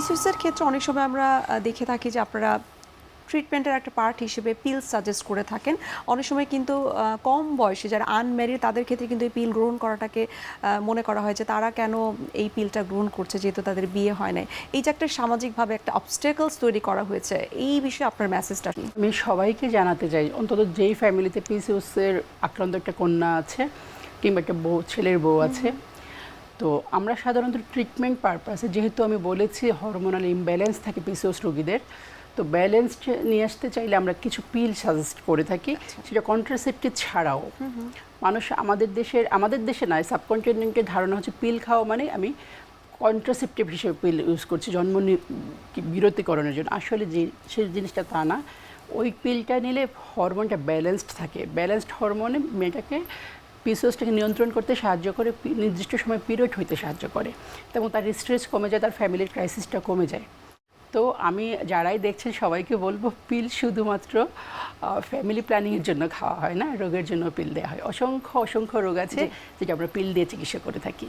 পিসিওসের ক্ষেত্রে অনেক সময় আমরা দেখে থাকি যে আপনারা ট্রিটমেন্টের একটা পার্ট হিসেবে পিল সাজেস্ট করে থাকেন। অনেক সময় কিন্তু কম বয়সে যারা আনম্যারিড তাদের ক্ষেত্রে কিন্তু এই পিল গ্রহণ করাটাকে মনে করা হয় যে তারা কেন এই পিলটা গ্রহণ করছে যেহেতু তাদের বিয়ে হয় নাই। এই যে একটা সামাজিকভাবে একটা অবস্টেকলস তৈরি করা হয়েছে, এই বিষয়ে আপনার মেসেজটা কি? আমি সবাইকে জানাতে চাই, অন্তত যেই ফ্যামিলিতে পিসিওসের আক্রান্ত একটা কন্যা আছে, কিংবা একটা বউ, ছেলের বউ আছে তো আমরা সাধারণত ট্রিটমেন্ট পারপাসে যেহেতু আমি বলেছি হরমোনাল ইমব্যালেন্স থাকে পিসিওস রোগীদের তো ব্যালেন্স নিয়ে আসতে চাইলে আমরা কিছু পিল সাজেস্ট করে থাকি সেটা কন্ট্রাসেপ্টিভ ছাড়াও। মানুষ আমাদের দেশের আমাদের দেশে নয় সাবকন্টিনেন্টের ধারণা হচ্ছে পিল খাওয়া মানে আমি কন্ট্রাসেপ্টিভ হিসেবে পিল ইউজ করছি জন্ম বিরতিকরণের জন্য। আসলে যে সেই জিনিসটা তা না। ওই পিলটা নিলে হরমোনটা ব্যালেন্সড থাকে। ব্যালেন্সড হরমোনে মেয়েটাকে পিসোসটাকে নিয়ন্ত্রণ করতে সাহায্য করে নির্দিষ্ট সময় পিরিয়ড হইতে সাহায্য করে। এবং তার স্ট্রেস কমে যায় তার ফ্যামিলির ক্রাইসিসটা কমে যায়। তো আমি যারাই দেখছেন সবাইকে বলব পিল শুধুমাত্র ফ্যামিলি প্ল্যানিংয়ের জন্য খাওয়া হয় না রোগের জন্য পিল দেওয়া হয়। অসংখ্য অসংখ্য রোগ আছে যেটা আমরা পিল দিয়ে চিকিৎসা করে থাকি।